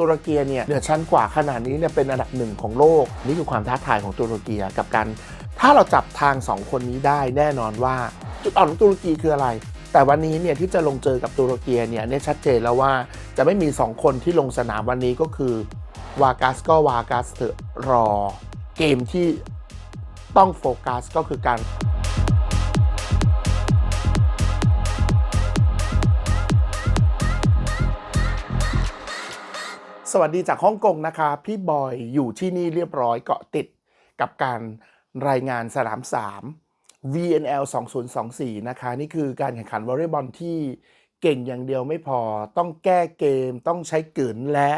ตุรกีเนี่ยเหนือชั้นกว่าขนาดนี้เนี่ยเป็นอันดับหนึ่งของโลก นี่คือความท้าทายของตุรกีกับการถ้าเราจับทางสองคนนี้ได้แน่นอนว่า จุดอ่อนของตุรกีคืออะไร แต่วันนี้เนี่ยที่จะลงเจอกับตุรกีเนี่ยเนี่ยชัดเจนแล้วว่าจะไม่มี 2 คนที่ลงสนามวันนี้ก็คือวากัสก็วากัสเถอะรอ เกมที่ต้องโฟกัสก็คือการ สวัสดีจากฮ่องกงนะคะ พี่บอยอยู่ที่นี่เรียบร้อยเกาะติดกับการรายงานสนาม3 VNL 2024 นะคะ นี่คือการแข่งขันวอลเลย์บอลที่เก่งอย่างเดียวไม่พอ ต้องแก้เกม ต้องใช้กลืนและ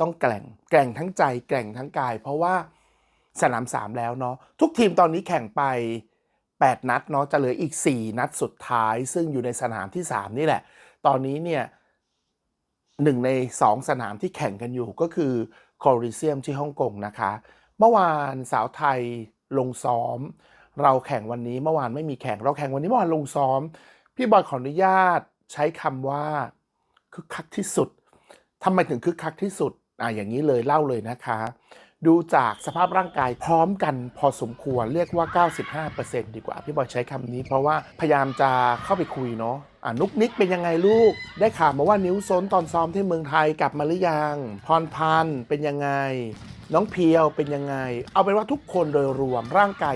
ต้องแกล่ง แกล่งทั้งใจ แกล่งทั้งกาย เพราะว่าสนาม3แล้วเนาะ ทุกทีมตอนนี้แข่งไป 8 นัดเนาะ จะเหลืออีก 4 นัดสุดท้าย ซึ่งอยู่ในสนามที่ 3 นี่แหละ ตอนนี้เนี่ย หนึ่งในสองสนามที่แข่งกันอยู่ก็คือโคลิเซียมที่ฮ่องกงนะคะ เมื่อวานสาวไทยลงซ้อม เราแข่งวันนี้เมื่อวานไม่มีแข่งเราแข่งวันนี้เมื่อวานลงซ้อม พี่บอยขออนุญาตใช้คำว่าคึกคักที่สุดทำไมถึงคึกคักที่สุดอะอย่างนี้เลยเล่าเลยนะคะ ดูจากสภาพร่างกายพร้อมกันพอสมควรเรียกว่า 95%ดีกว่า พี่บอยใช้คำนี้เพราะว่าพยายามจะเข้าไปคุยเนาะอ่านุกนิกเป็นยังไงลูก ได้ข่าวมาว่านิ้วซ้นตอนซ้อมที่เมืองไทยกลับมาหรือยัง พรพันธ์เป็นยังไง น้องเพียวเป็นยังไง เอาเป็นว่าทุกคนโดยรวมร่างกาย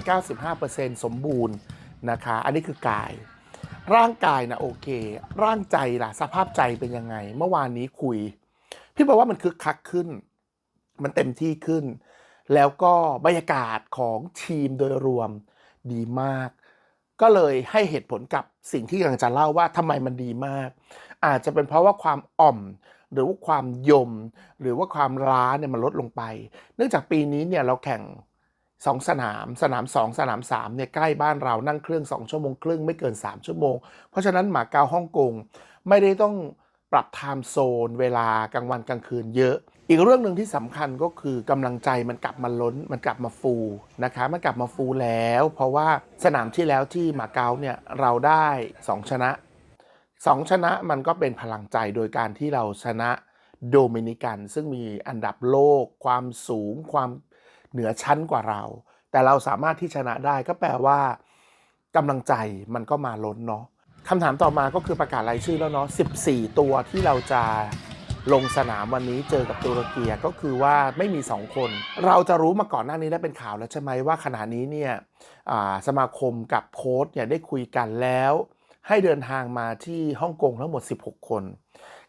95%สมบูรณ์นะคะ อันนี้คือกาย ร่างกายนะโอเค ร่างใจล่ะสภาพใจเป็นยังไง เมื่อวานนี้คุย พี่บอกว่ามันคึกคักขึ้น มันเต็มที่ขึ้น แล้วก็บรรยากาศของทีมโดยรวมดีมาก ก็เลยให้เหตุผลกับสิ่งที่กำลังจะเล่าว่าทำไมมันดีมาก อาจจะเป็นเพราะว่าความอ่อมหรือว่าความยม หรือว่าความล้าเนี่ยมันลดลงไป เนื่องจากปีนี้เนี่ยเราแข่ง2สนาม สนาม2สนาม3เนี่ยใกล้บ้านเรานั่งเครื่อง2ชั่วโมงครึ่งไม่เกิน3ชั่วโมง เพราะฉะนั้นหมาเกาฮ่องกงไม่ได้ต้องปรับไทม์โซน เวลากลางวันกลางคืนเยอะ อีกเรื่องหนึ่งที่สำคัญก็คือกำลังใจมันกลับมาล้น มันกลับมาฟูนะคะมันกลับมาฟูแล้ว เพราะว่าสนามที่แล้วที่มาเก๊าเนี่ยเราได้ 2 ชนะสองชนะมันก็เป็นพลังใจโดยการที่เราชนะโดมินิกัน ซึ่งมีอันดับโลก ความสูง ความเหนือชั้นกว่าเรา แต่เราสามารถที่ชนะได้ก็แปลว่ากำลังใจมันก็มาล้นเนาะคำถามต่อมาก็คือประกาศรายชื่อแล้วเนาะ14 ตัวที่เราจะ ลงสนามวันนี้เจอกับตุรกีก็คือว่าไม่มี 2 คน เราจะรู้มาก่อนหน้านี้ได้เป็นข่าวแล้วใช่ไหมว่าขณะนี้เนี่ยสมาคมกับโค้ชเนี่ยได้คุยกันแล้ว ให้เดินทางมาที่ฮ่องกงทั้งหมด 16 คน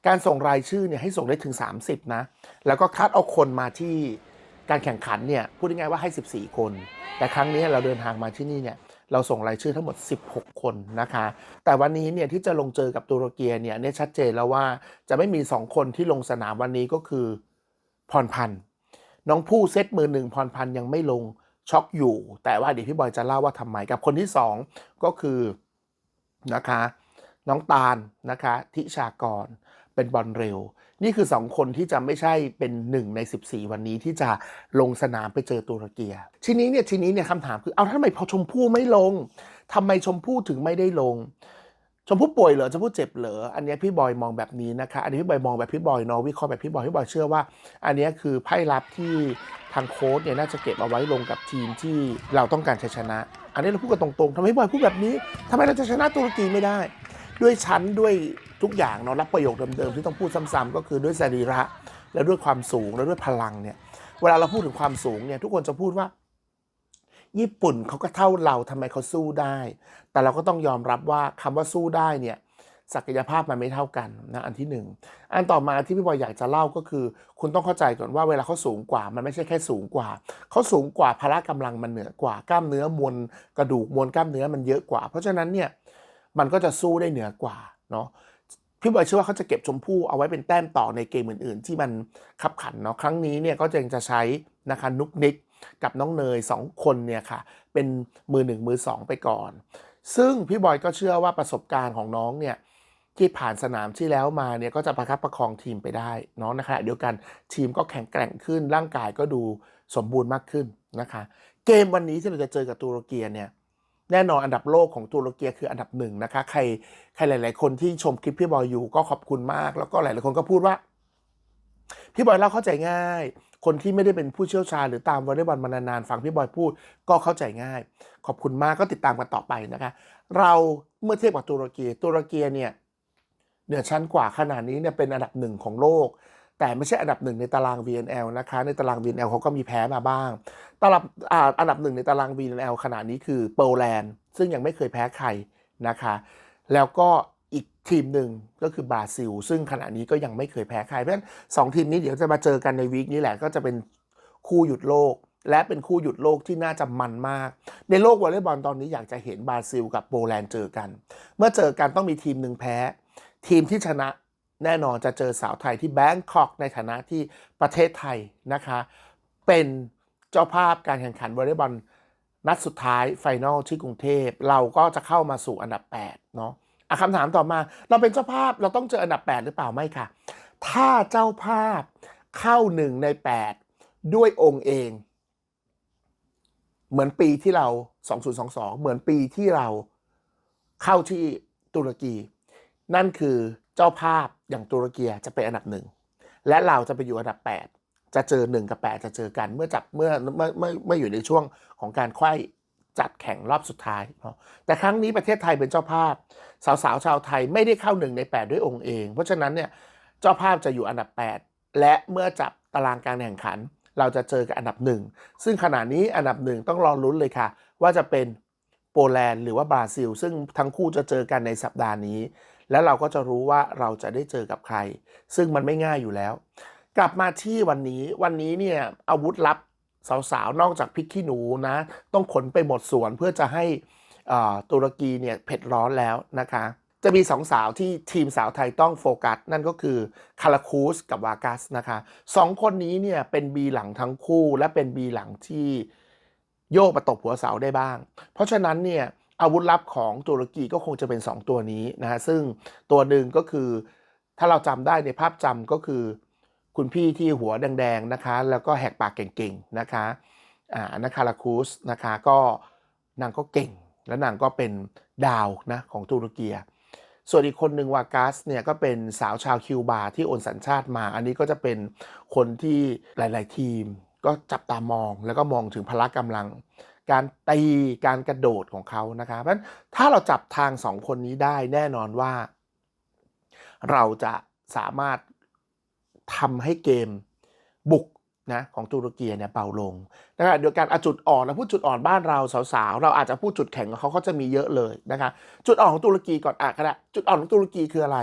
การส่งรายชื่อเนี่ยให้ส่งได้ถึง 30 นะ แล้วก็คัดเอาคนมาที่การแข่งขันเนี่ยพูดง่ายๆว่าให้ 14 คน แต่ครั้งนี้เราเดินทางมาที่นี่เนี่ย เราส่งรายชื่อทั้งหมด 16 คนนะคะ แต่วันนี้เนี่ยที่จะลงเจอกับตุรกีเนี่ยเนี่ยชัดเจนแล้วว่าจะไม่มี 2 คนที่ลงสนามวันนี้ก็คือพรพันธ์น้องผู้เซตมือหนึ่งพรพันธ์ยังไม่ลงช็อกอยู่ แต่ว่าเดี๋ยวพี่บอยจะเล่าว่าทำไมกับคนที่ 2 ก็คือนะคะน้องตาลนะคะทิชากรเป็นบอลเร็ว นี่คือ 2 คนที่จะไม่ใช่เป็น1ใน 14 วันนี้ที่จะลงสนามไปเจอตุรกีทีนี้เนี่ยทีนี้เนี่ยคำถามคือเอาทำไมพอชมพู่ไม่ลงทำไมชมพู่ถึงไม่ได้ลง ชมพู่ป่วยเหรอชมพู่เจ็บเหรออันนี้พี่บอยมองแบบนี้นะคะอันนี้พี่บอยมองแบบพี่บอยเนาะวิเคราะห์แบบพี่บอยพี่บอยเชื่อว่า อันนี้คือไพ่ลับที่ทางโค้ชเนี่ยน่าจะเก็บเอาไว้ลงกับทีมที่เราต้องการชัยชนะ อันนี้เราพูดกันตรงๆทำไมพี่บอยพูดแบบนี้ทำไมเราจะชนะตุรกีไม่ได้ ด้วยชั้นด้วย ทุกอย่างเนาะรับประโยคเดิมๆที่ต้องพูดซ้ำๆก็คือด้วยสรีระ แล้วด้วยความสูงแล้วด้วยพลังเนี่ยเวลาเราพูดถึงความสูงเนี่ยทุกคนจะพูดว่า ญี่ปุ่นเขาก็เท่าเราทำไมเขาสู้ได้ แต่เราก็ต้องยอมรับว่าคำว่าสู้ได้เนี่ยศักยภาพมันไม่เท่ากันนะอันที่หนึ่งอันต่อมาที่พี่บอยอยากจะเล่าก็คือ คุณต้องเข้าใจก่อนว่าเวลาเขาสูงกว่า มันไม่ใช่แค่สูงกว่าเขาสูงกว่าพละกำลังมันเหนือกว่ากล้ามเนื้อมวลกระดูกมวลกล้ามเนื้อมันเยอะกว่า เพราะฉะนั้นเนี่ยมันก็จะสู้ได้เหนือกว่าเนาะ พี่บอยเชื่อว่าเขาจะเก็บชมพู่เอาไว้เป็นแต้มต่อในเกมอื่นๆ ที่มันขับขันเนาะครั้งนี้เนี่ยก็จะยังจะใช้นะคะนุกนิกกับน้องเนยสองคนเนี่ยค่ะ เป็นมือหนึ่งมือสองไปก่อน ซึ่งพี่บอยก็เชื่อว่าประสบการณ์ของน้องเนี่ยที่ผ่านสนามที่แล้วมาเนี่ยก็จะประคับประคองทีมไปได้เนาะนะคะเดียวกันทีมก็แข็งแกร่งขึ้นร่างกายก็ดูสมบูรณ์มากขึ้นนะคะ เกมวันนี้ที่เราจะเจอกับตุรกีเนี่ย แน่นอนอันดับโลกของตุรกีคืออันดับหนึ่งนะคะใครใครหลาย ๆ คนที่ชมคลิปพี่บอยอยู่ก็ขอบคุณมาก แล้วก็หลาย ๆ คนก็พูดว่า พี่บอยเล่าเข้าใจง่าย คนที่ไม่ได้เป็นผู้เชี่ยวชาญหรือตามวอลเลย์บอลมานานๆฟังพี่บอยพูดก็เข้าใจง่าย ขอบคุณมากก็ติดตามกันต่อไปนะคะ เราเมื่อเทียบกับตุรกีตุรกีเนี่ยเหนือชั้นกว่าขนาดนี้เนี่ยเป็นอันดับหนึ่งของโลก แต่ไม่ใช่อันดับหนึ่งในตาราง VNL นะคะ ในตาราง VNL เขาก็มีแพ้มาบ้างตารางอันดับหนึ่งในตาราง VNL ขณะนี้คือโปแลนด์ซึ่งยังไม่เคยแพ้ใครนะคะ แล้วก็อีกทีมหนึ่งก็คือบราซิล ซึ่งขณะนี้ก็ยังไม่เคยแพ้ใครเพราะฉะนั้นสองทีมนี้เดี๋ยวจะมาเจอกันในวีคนี้แหละก็จะเป็นคู่หยุดโลก และเป็นคู่หยุดโลกที่น่าจะมันมาก ในโลกวอลเลย์บอลตอนนี้อยากจะเห็นบราซิลกับโปแลนด์เจอกัน เมื่อเจอกันต้องมีทีมหนึ่งแพ้ ทีมที่ชนะ แน่นอนจะเจอสาวไทยที่แบงคอกในฐานะที่ประเทศไทยนะคะ เป็นเจ้าภาพการแข่งขันวอลเลย์บอลนัดสุดท้ายไฟนอลที่กรุงเทพ เราก็จะเข้ามาสู่อันดับ8เนาะอะคำถามต่อมา เราเป็นเจ้าภาพเราต้องเจออันดับ 8 หรือเปล่าไม่ค่ะ ถ้าเจ้าภาพเข้าหนึ่งใน 8 ด้วยองค์เอง เหมือนปีที่เรา 2022 เหมือนปีที่เราเข้าที่ตุรกี นั่นคือ จ้าภาพอย่างตุรกีจะเป็นอันดับหนึ่งและเราจะไปอยู่อันดับ 8 จะเจอ 1 กับ 8 จะเจอกันเมื่อจับเมื่อเมื่อเมื่อเมื่ออยู่ในช่วงของการไขว้จัดแข่งรอบสุดท้ายเนาะแต่ครั้งนี้ประเทศไทยเป็นเจ้าภาพ สาวๆชาวไทยไม่ได้เข้า1ใน 8 ด้วยองค์เอง เพราะฉะนั้นเนี่ยเจ้าภาพจะอยู่อันดับ 8 และเมื่อจับตารางการแข่งขัน เราจะเจอกับอันดับหนึ่งซึ่งขณะนี้อันดับหนึ่งต้องรอลุ้นเลยค่ะ ว่าจะเป็นโปแลนด์หรือว่าบราซิล ซึ่งทั้งคู่จะเจอกันในสัปดาห์นี้ แล้วเราก็จะรู้ว่าเราจะได้เจอกับใคร ซึ่งมันไม่ง่ายอยู่แล้ว กลับมาที่วันนี้วันนี้เนี่ยอาวุธลับสาวๆ นอกจากพริกขี้หนูนะ ต้องขนไปหมดสวนเพื่อจะให้อ่าตุรกีเนี่ยเผ็ดร้อนแล้วนะคะ จะมีสองสาวที่ทีมสาวไทยต้องโฟกัส นั่นก็คือคาราคูสกับวากัสนะคะสองคนนี้เนี่ยเป็นบีหลังทั้งคู่และเป็นบีหลังที่โยกมาตบหัวเสาได้บ้าง เพราะฉะนั้นเนี่ย อาวุธลับของตุรกีก็คงจะเป็น 2 ตัวนี้นะฮะซึ่งตัวหนึ่งก็คือถ้าเราจำได้ในภาพจำก็คือ คุณพี่ที่หัวแดงๆนะคะ แล้วก็แหกปากเก่งๆนะคะอ่านาคาราคูสนะคะก็นางก็เก่ง และนางก็เป็นดาวนะของตุรกีส่วนอีกคนหนึ่งวากัสเนี่ยก็เป็นสาวชาวคิวบาที่โอนสัญชาติมา อันนี้ก็จะเป็นคนที่หลาย ๆ ทีม ก็จับตามองแล้วก็มองถึงพละกำลัง การตีการกระโดดของเขานะคะเพราะฉะนั้นถ้าเราจับทางสองคนนี้ได้แน่นอนว่า เราจะสามารถทำให้เกมบุกนะของตุรกีเนี่ยเบาลงนะคะโดยการเอาจุดอ่อนนะพูดจุดอ่อนบ้านเราสาวๆ เราอาจจะพูดจุดแข็งของเขาเขาจะมีเยอะเลยนะคะจุดอ่อนของตุรกีก่อนอะก็ได้จุดอ่อนของตุรกีคืออะไร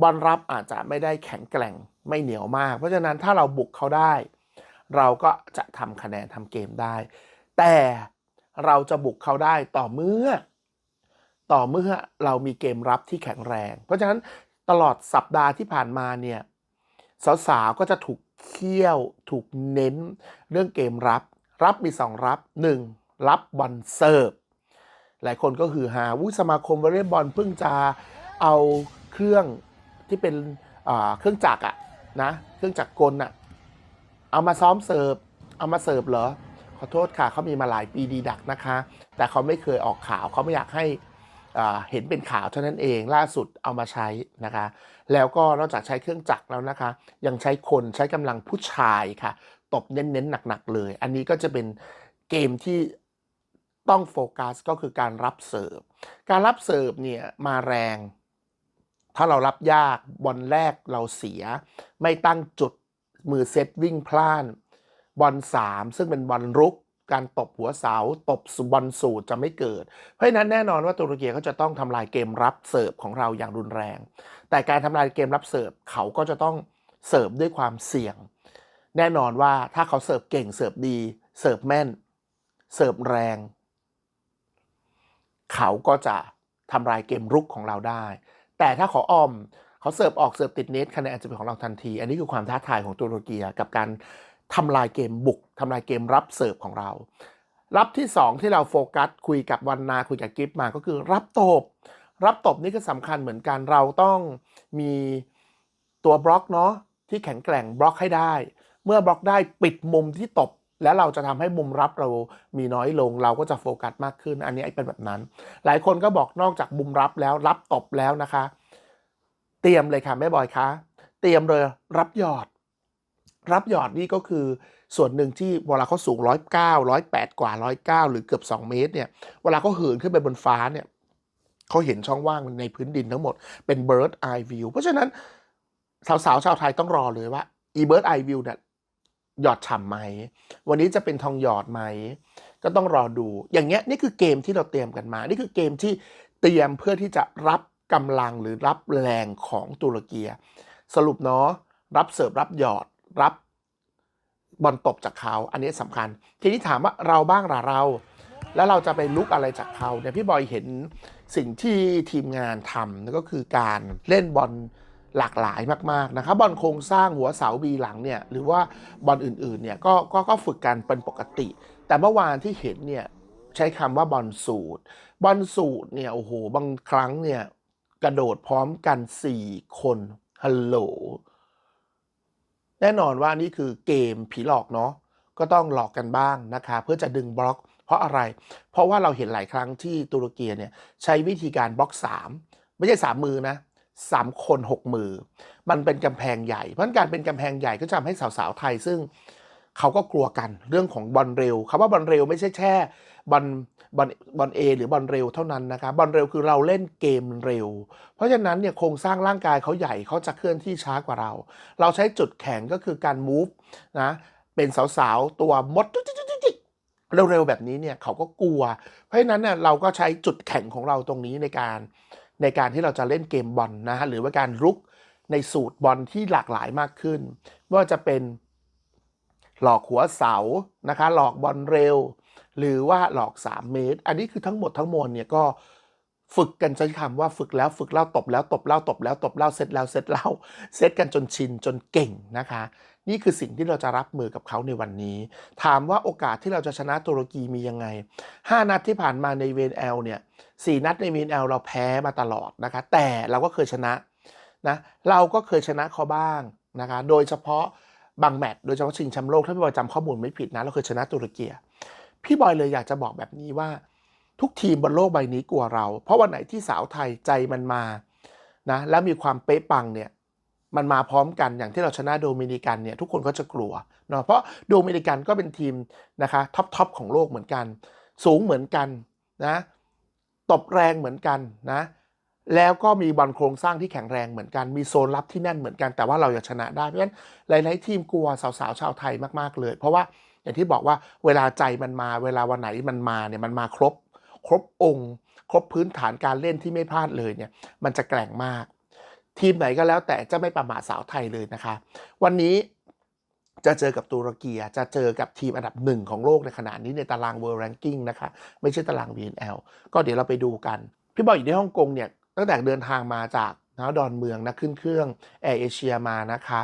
บอลรับอาจจะไม่ได้แข็งแกร่งไม่เหนียวมาก เพราะฉะนั้นถ้าเราบุกเขาได้ เราก็จะทำคะแนนทำเกมได้ แต่เราจะบุกเขาได้ต่อเมื่อ ต่อเมื่อเรามีเกมรับที่แข็งแรง เพราะฉะนั้นตลอดสัปดาห์ที่ผ่านมาเนี่ยสาวๆก็จะถูกเคี่ยวถูกเน้นเรื่องเกมรับ รับมีสองรับ 1. รับบอลเสิร์ฟหลายคนก็คือหาวุสมาคมวอลเลย์บอลเพิ่งจะเอาเครื่องที่เป็นเครื่องจักรอะนะเครื่องจักรกลอะเอามาซ้อมเสิร์ฟเอามาเสิร์ฟเหรอ ขอโทษค่ะเขามีมาหลายปีดีดักนะคะ แต่เขาไม่เคยออกข่าวเขาไม่อยากให้เห็นเป็นข่าวเท่านั้นเองล่าสุดเอามาใช้นะคะ แล้วก็นอกจากใช้เครื่องจักรแล้วนะคะ ยังใช้คนใช้กำลังผู้ชายค่ะ ตบเน้นๆหนักๆเลย อันนี้ก็จะเป็นเกมที่ต้องโฟกัสก็คือการรับเสิร์ฟ การรับเสิร์ฟเนี่ยมาแรง ถ้าเรารับยากบอลแรกเราเสีย ไม่ตั้งจุดมือเซตวิ่งพลาน บอลสามซึ่งเป็นบอลรุก การตบหัวเสา ตบบอลสูตรจะไม่เกิด เพราะฉะนั้นแน่นอนว่าตุรกีเขาจะต้องทำลายเกมรับเสิร์ฟของเราอย่างรุนแรง แต่การทำลายเกมรับเสิร์ฟเขาก็จะต้องเสิร์ฟด้วยความเสี่ยง แน่นอนว่าถ้าเขาเสิร์ฟเก่งเสิร์ฟดี เสิร์ฟแม่น เสิร์ฟแรง เขาก็จะทำลายเกมรุกของเราได้ แต่ถ้าเขาอ้อมเขาเสิร์ฟออกเสิร์ฟติดเน็ตคะแนนอาจจะเป็นของเราทันที อันนี้คือความท้าทายของตุรกีกับการ ทำลายเกมบุกทำลายเกมรับเสิร์ฟของเรา รับที่ 2 ที่เราโฟกัสคุยกับวันนาคุยกับกิฟมาก็คือรับตบ รับตบนี่ก็สำคัญเหมือนกันเราต้องมีตัวบล็อกเนาะที่แข็งแกร่งบล็อกให้ได้ เมื่อบล็อกได้ปิดมุมที่ตบ แล้วเราจะทำให้มุมรับเรามีน้อยลง เราก็จะโฟกัสมากขึ้น อันนี้เป็นแบบนั้น หลายคนก็บอกนอกจากมุมรับแล้วรับตบแล้วนะคะ เตรียมเลยค่ะแม่บอยคะเตรียมเลยรับหยอด รับหยอดนี่ก็คือส่วนหนึ่งที่เวลาเขาสูงร้อยเก้าร้อยแปดกว่าร้อยเก้าหรือเกือบสองเมตรเนี่ยเวลาเขาเหินขึ้นไปบนฟ้าเนี่ยเขาเห็นช่องว่างในพื้นดินทั้งหมดเป็น bird eye view เพราะฉะนั้นสาวๆชาวไทยต้องรอเลยว่า e bird eye view เนี่ยหยอดฉ่ำไหม วันนี้จะเป็นทองหยอดไหม ก็ต้องรอดู อย่างเงี้ยนี่คือเกมที่เราเตรียมกันมา นี่คือเกมที่เตรียมเพื่อที่จะรับกำลังหรือรับแรงของตุรกีสรุปเนาะรับเสิร์ฟรับหยอด รับบอลตบจากเขาอันนี้สำคัญ ทีนี้ถามว่าเราบ้างล่ะเรา แล้วเราจะไปลุกอะไรจากเขาเนี่ยพี่บอยเห็นสิ่งที่ทีมงานทำนั่นก็คือการเล่นบอลหลากหลายมากๆนะครับบอลโครงสร้างหัวเสาบีหลังเนี่ยหรือว่าบอลอื่นๆเนี่ยก็ก็ก็ฝึกกันเป็นปกติ แต่เมื่อวานที่เห็นเนี่ยใช้คำว่าบอลสูตร บอลสูตรเนี่ยโอ้โหบางครั้งเนี่ยกระโดดพร้อมกัน 4 คนฮัลโหล แน่นอนว่านี่คือเกมผีหลอกเนาะก็ต้องหลอกกันบ้างนะคะ เพื่อจะดึงบล็อก เพราะอะไร เพราะว่าเราเห็นหลายครั้งที่ตุรกีเนี่ยใช้วิธีการบล็อก 3 ไม่ใช่ 3 มือนะ3คน6มือ มันเป็นกำแพงใหญ่ เพราะการเป็นกำแพงใหญ่ก็จะทำให้สาวๆไทยซึ่งเขาก็กลัวกันเรื่องของบอลเร็วคำว่าบอลเร็วไม่ใช่แค่ บอลบอลบอลเอหรือบอลเร็วเท่านั้นนะคะบอลเร็วคือเราเล่นเกมเร็ว เพราะฉะนั้นเนี่ยโครงสร้างร่างกายเขาใหญ่เขาจะเคลื่อนที่ช้ากว่าเรา เราใช้จุดแข็งก็คือการ move นะเป็นสาวๆ ตัวมดเร็วๆแบบนี้เนี่ยเขาก็กลัว เพราะฉะนั้นเนี่ยเราก็ใช้จุดแข็งของเราตรงนี้ในการในการที่เราจะเล่นเกมบอลนะฮะหรือว่าการรุกในสูตรบอลที่หลากหลายมากขึ้นไม่ว่าจะเป็นหลอกหัวเสานะคะหลอกบอลเร็ว หรือว่าหลอก 3 เมตร อันนี้คือทั้งหมดทั้งมวลเนี่ยก็ฝึกกันใช้คำว่าฝึกแล้วฝึกเล่าตบแล้วตบเล่าตบแล้วตบเล่าเซตแล้วเซตเล่าเซตกันจนชินจนเก่งนะคะ นี่คือสิ่งที่เราจะรับมือกับเขาในวันนี้ ถามว่าโอกาสที่เราจะชนะตุรกีมียังไง 5 นัดที่ผ่านมาในเวนแอลเนี่ยสนัดในเวนแอลเราแพ้มาตลอดนะคะ แต่เราก็เคยชนะนะเราก็เคยชนะเขาบ้างนะคะ โดยเฉพาะบางแมตช์โดยเฉพาะชิงแชมป์โลกถ้าพี่บอยจำข้อมูลไม่ผิดนะเราเคยชนะตุรกี พี่บอยเลยอยากจะบอกแบบนี้ว่า ทุกทีมบนโลกใบนี้กลัวเรา เพราะวันไหนที่สาวไทยใจมันมานะแล้วมีความเป๊ะปังเนี่ยมันมาพร้อมกันอย่างที่เราชนะโดมินิกันเนี่ยทุกคนก็จะกลัวเนาะเพราะโดมินิกันก็เป็นทีมนะคะท็อปทอปของโลกเหมือนกัน สูงเหมือนกันนะตบแรงเหมือนกันนะแล้วก็มีบอลโครงสร้างที่แข็งแรงเหมือนกัน มีโซนรับที่แน่นเหมือนกันแต่ว่าเราอยากชนะได้เพราะฉะนั้นหลาย ๆ ทีมกลัวสาวๆชาวไทยมาก ๆ เลย เพราะว่า อย่างที่บอกว่าเวลาใจมันมา เวลาวันไหนมันมาเนี่ยมันมาครบ ครบองค์ ครบพื้นฐานการเล่นที่ไม่พลาดเลยเนี่ย มันจะแกร่งมาก ทีมไหนก็แล้วแต่จะไม่ประมาทสาวไทยเลยนะคะ วันนี้จะเจอกับตุรกีจะเจอกับทีมอันดับหนึ่งของโลกในขณะนี้ในตาราง World Ranking นะคะ ไม่ใช่ตาราง VNL ก็เดี๋ยวเราไปดูกัน พี่บอยอยู่ที่ฮ่องกงเนี่ยตั้งแต่เดินทางมาจากนะดอนเมืองนะขึ้นเครื่องแอร์เอเชียมานะคะ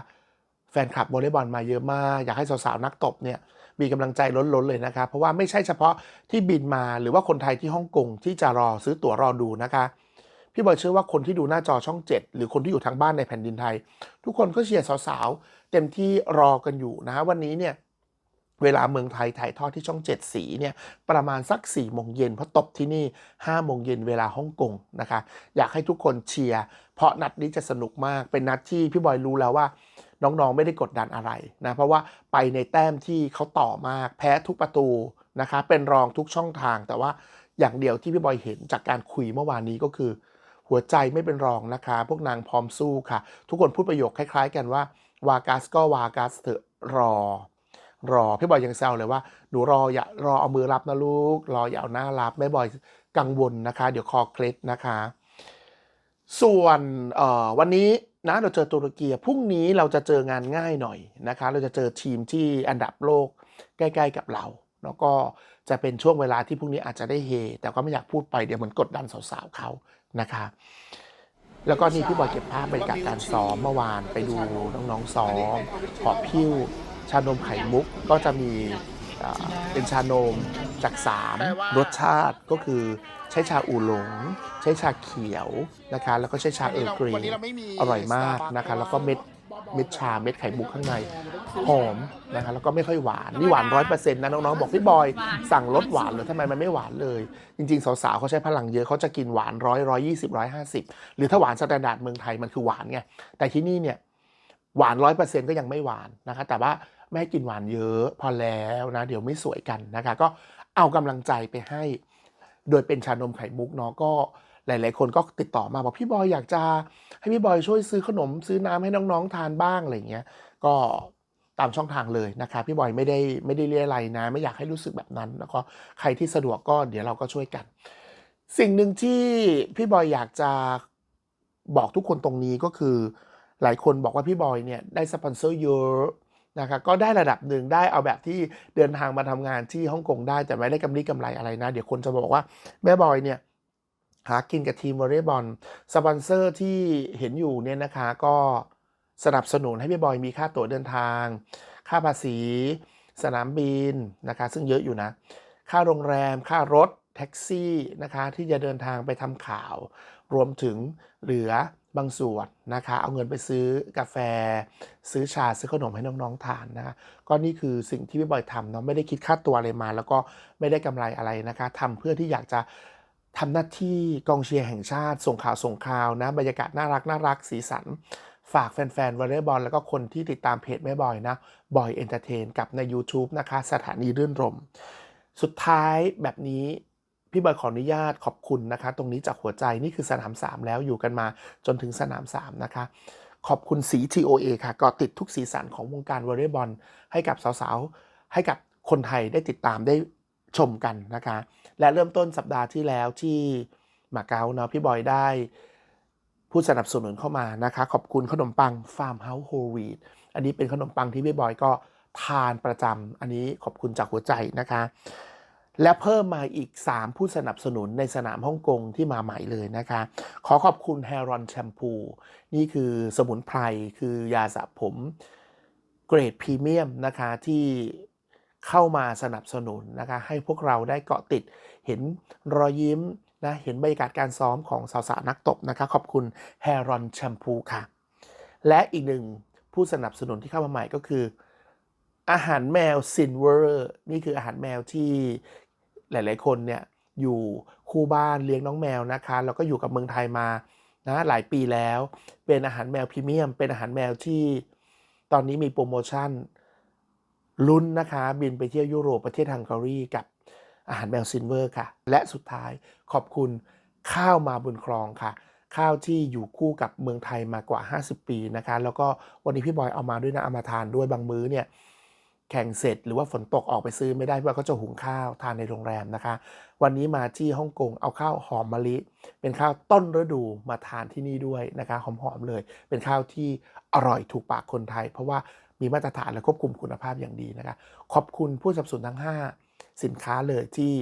แฟนคลับวอลเลย์บอลมาเยอะมาก อยากให้สาวๆนักตบเนี่ย มีกำลังใจล้นๆเลยนะคะเพราะว่าไม่ใช่เฉพาะที่บินมาหรือว่าคนไทยที่ฮ่องกงที่จะรอซื้อตั๋วรอดูนะคะพี่บอยเชื่อว่าคนที่ดูหน้าจอช่อง 7 หรือคนที่อยู่ทางบ้านในแผ่นดินไทย ทุกคนก็เชียร์สาวๆ เต็มที่รอกันอยู่นะวันนี้เนี่ยเวลาเมืองไทยถ่ายทอดที่ช่อง 7 สีเนี่ยประมาณสัก4ี่โมงเย็นเพราะตบที่นี่5โมงเย็นเวลาฮ่องกงนะคะ อยากให้ทุกคนเชียร์เพราะนัดนี้จะสนุกมากเป็นนัดที่พี่บอยรู้แล้วว่า น้องๆไม่ได้กดดันอะไรนะเพราะว่าไปในแต้มที่เขาต่อมากแพ้ทุกประตูนะคะเป็นรองทุกช่องทาง แต่ว่าอย่างเดียวที่พี่บอยเห็นจากการคุยเมื่อวานนี้ก็คือ หัวใจไม่เป็นรองนะคะ พวกนางพร้อมสู้ค่ะ ทุกคนพูดประโยคคล้าย ๆ กันว่าวากัสก็วากัสเถอะรอ รอพี่บอยยังแซวเลยว่าหนูรออย่ารอเอามือรับนะลูก รออย่าเอาหน้ารับแม่บอยกังวลนะคะ เดี๋ยวคอเคล็ดนะคะ ส่วนวันนี้ นะเราเจอตุรกีพรุ่งนี้เราจะเจองานง่ายหน่อยนะคะเราจะเจอทีมที่อันดับโลกใกล้ๆกับเรา แล้วก็จะเป็นช่วงเวลาที่พรุ่งนี้อาจจะได้เฮ แต่ก็ไม่อยากพูดไปเดี๋ยวเหมือนกดดันสาวๆเขานะคะ แล้วก็นี่พี่บอยเก็บภาพบรรยากาศการซ้อมเมื่อวานไปดูน้องๆซ้อมหอบพิ้วชานมไข่มุกก็จะมี เป็นชานมจาก 3 รสชาติก็คือใช้ชาอูหลง ใช้ชาเขียวนะคะ แล้วก็ใช้ชาเออร์กรีนอร่อยมากนะคะ แล้วก็เม็ดเม็ดชาเม็ดไข่มุกข้างในหอมนะคะแล้วก็ไม่ค่อยหวานนี่หวานร้อยเปอร์เซ็นต์นะน้องๆบอกพี่บอยสั่งลดหวานเลยทำไมมันไม่หวานเลย จริงๆ สาวๆเขาใช้พลังเยอะเขาจะกินหวานร้อยร้อยยี่สิบร้อยห้าสิบหรือถ้าหวานสแตนดาร์ดเมืองไทยมันคือหวานไงแต่ที่นี่เนี่ยหวานร้อยเปอร์เซ็นก็ยังไม่หวานนะคะแต่ว่า ไม่กินหวานเยอะ พอแล้วนะ เดี๋ยวไม่สวยกันนะคะ ก็เอากำลังใจไปให้ โดยเป็นชานมไข่มุกเนาะก็หลาย ๆ คนก็ติดต่อมาบอกพี่บอยอยากจะให้พี่บอยช่วยซื้อขนมซื้อน้ำให้น้องๆทานบ้างอะไรอย่างเงี้ย ก็ตามช่องทางเลยนะคะพี่บอยไม่ได้ไม่ได้เรียอะไรนะ ไม่อยากให้รู้สึกแบบนั้น แล้วก็ใครที่สะดวกก็เดี๋ยวเราก็ช่วยกัน สิ่งหนึ่งที่พี่บอยอยากจะบอกทุกคนตรงนี้ก็คือ หลายคนบอกว่าพี่บอยเนี่ยได้สปอนเซอร์เยอะ นะคะก็ได้ระดับหนึ่งได้เอาแบบที่เดินทางมาทำงานที่ฮ่องกงได้แต่ไม่ได้กำไรกำไรอะไรนะ เดี๋ยวคนจะบอกว่าแม่บอยเนี่ยหากินกับทีมวอลเลย์บอลสปอนเซอร์ที่เห็นอยู่เนี่ยนะคะก็สนับสนุนให้พี่บอยมีค่าตั๋วเดินทาง ค่าภาษี สนามบินนะคะซึ่งเยอะอยู่นะ ค่าโรงแรม ค่ารถแท็กซี่นะคะที่จะเดินทางไปทำข่าว รวมถึงเหลือ บางส่วนนะคะ เอาเงินไปซื้อกาแฟ ซื้อชาซื้อขนมให้น้องๆทานนะะก็นี่คือสิ่งที่พี่บอยทำเนาะไม่ได้คิดค่าตัวอะไรมา แล้วก็ไม่ได้กำไรอะไรนะคะทำเพื่อที่อยากจะทำหน้าที่กองเชียร์แห่งชาติ ส่งข่าวส่งข่าวนะบรรยากาศน่ารักน่ารักสีสัน ฝากแฟนๆวอลเลย์บอลแล้วก็คนที่ติดตามเพจแม่บอยนะบอยเอนเตอร์เทนกับใน YouTube นะคะ สถานีรื่นรม สุดท้ายแบบนี้ พี่บอยขออนุญาตขอบคุณนะคะ ตรงนี้จากหัวใจนี่คือสนาม 3 แล้วอยู่กันมาจนถึงสนาม 3 นะคะ ขอบคุณสี TOA ค่ะก็ติดทุกสีสันของวงการวอลเลย์บอลให้กับสาวๆ ให้กับคนไทยได้ติดตามได้ชมกันนะคะ และเริ่มต้นสัปดาห์ที่แล้วที่มาเก๊าเนาะพี่บอยได้ผู้สนับสนุนเข้ามานะคะ ขอบคุณขนมปังฟาร์มเฮาส์โฮลวีดอันนี้เป็นขนมปังที่พี่บอยก็ทานประจำอันนี้ขอบคุณจากหัวใจนะคะ และเพิ่มมาอีก 3 ผู้สนับสนุนในสนามฮ่องกงที่มาใหม่เลยนะคะ ขอขอบคุณ h a i r o n Shampoo นี่คือสมุนไพร คือยาสระผมเกรดพรีเมียมนะคะที่เข้ามาสนับสนุนนะคะให้พวกเราได้เกาะติดเห็นรอยยิ้มนะเห็นบรรยากาศการซ้อมของสาวๆนักตบนะคะขอบคุณ h a i r o n Shampoo ค่ะ และอีกหนึ่งผู้สนับสนุนที่เข้ามาใหม่ก็คืออาหารแมวซินเวอร์ นี่คืออาหารแมวที่ หลาย ๆ คนเนี่ยอยู่คู่บ้านเลี้ยงน้องแมวนะคะแล้วก็อยู่กับเมืองไทยมานะหลายปีแล้ว เป็นอาหารแมวพรีเมียม เป็นอาหารแมวที่ตอนนี้มีโปรโมชั่นลุ้นนะคะ บินไปเที่ยวยุโรปประเทศฮังการีกับอาหารแมวซินเวอร์ค่ะ และสุดท้ายขอบคุณข้าวมาบนคลองค่ะ ข้าวที่อยู่คู่กับเมืองไทยมากว่า 50 ปีนะคะ แล้วก็วันนี้พี่บอยเอามาด้วยนะเอามาทานด้วยบางมื้อเนี่ย แข่งเสร็จหรือว่าฝนตกออกไปซื้อไม่ได้เพราะเขาจะหุงข้าวทานในโรงแรมนะคะ วันนี้มาที่ฮ่องกงเอาข้าวหอมมะลิ เป็นข้าวต้นฤดูมาทานที่นี่ด้วยนะคะหอมๆเลย เป็นข้าวที่อร่อยถูกปากคนไทย เพราะว่ามีมาตรฐานและควบคุมคุณภาพอย่างดีนะคะ ขอบคุณผู้สนับสนุนทั้ง 5 สินค้าเลยที่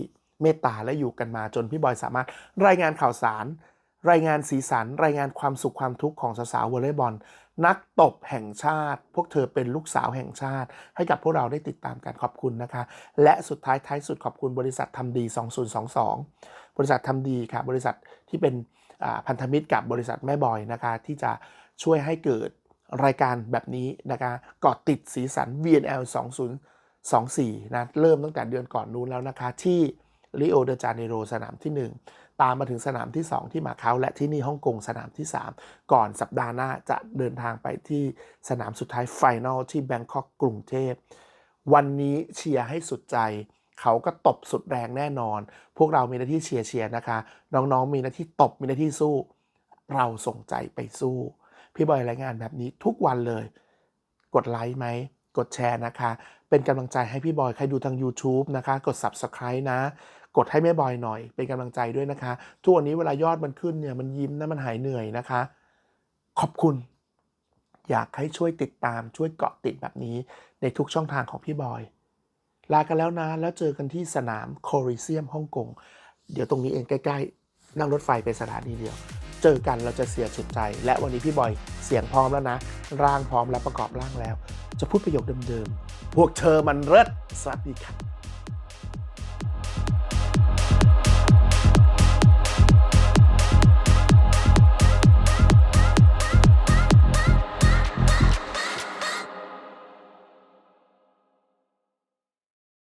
เมตตาและอยู่กันมาจนพี่บอยสามารถรายงานข่าวสาร รายงานสีสัน รายงานความสุขความทุกข์ของสาวๆวอลเลย์บอล นักตบแห่งชาติ พวกเธอเป็นลูกสาวแห่งชาติ ให้กับพวกเราได้ติดตามกันขอบคุณนะคะ และสุดท้ายท้ายสุดขอบคุณบริษัททำดี 2022 บริษัททำดีค่ะ บริษัทที่เป็นพันธมิตรกับบริษัทแม่บอยนะคะ ที่จะช่วยให้เกิดรายการแบบนี้นะคะกาะติดสีสัน VNL 2024นะเริ่มตั้งแต่เดือนก่อนนู้นแล้วนะคะที่ ริโอเดจาเนโรสนามที่ 1 ตามมาถึงสนามที่ 2 ที่มาเก๊าและที่นี่ฮ่องกงสนามที่ 3 ก่อนสัปดาห์หน้าจะเดินทางไปที่สนามสุดท้ายไฟนอลที่แบงคอกกรุงเทพวันนี้เชียร์ให้สุดใจเขาก็ตบสุดแรงแน่นอน พวกเรามีหน้าที่เชียร์เชียร์นะคะ น้องๆมีหน้าที่ตบมีหน้าที่สู้ เราส่งใจไปสู้ พี่บอยรายงานแบบนี้ทุกวันเลย กดไลค์ไหม กดแชร์นะคะ เป็นกำลังใจให้พี่บอย ใครดูทาง YouTube นะคะ กด Subscribe นะ กดให้แม่บอยหน่อย เป็นกำลังใจด้วยนะคะทุกวันนี้เวลายอดมันขึ้นเนี่ยมันยิ้มนะมันหายเหนื่อยนะคะ ขอบคุณ อยากให้ช่วยติดตามช่วยเกาะติดแบบนี้ในทุกช่องทางของพี่บอย ลากันแล้วนะ แล้วเจอกันที่สนามโคริเซียมฮ่องกงเดี๋ยวตรงนี้เองใกล้ๆ นั่งรถไฟไปสถานีเดียว เจอกันเราจะเสียสุดใจ และวันนี้พี่บอยเสียงพร้อมแล้วนะ ร่างพร้อมแล้วประกอบร่างแล้ว จะพูดประโยคเดิมๆ พวกเธอมันเลิศสวัสดีครับ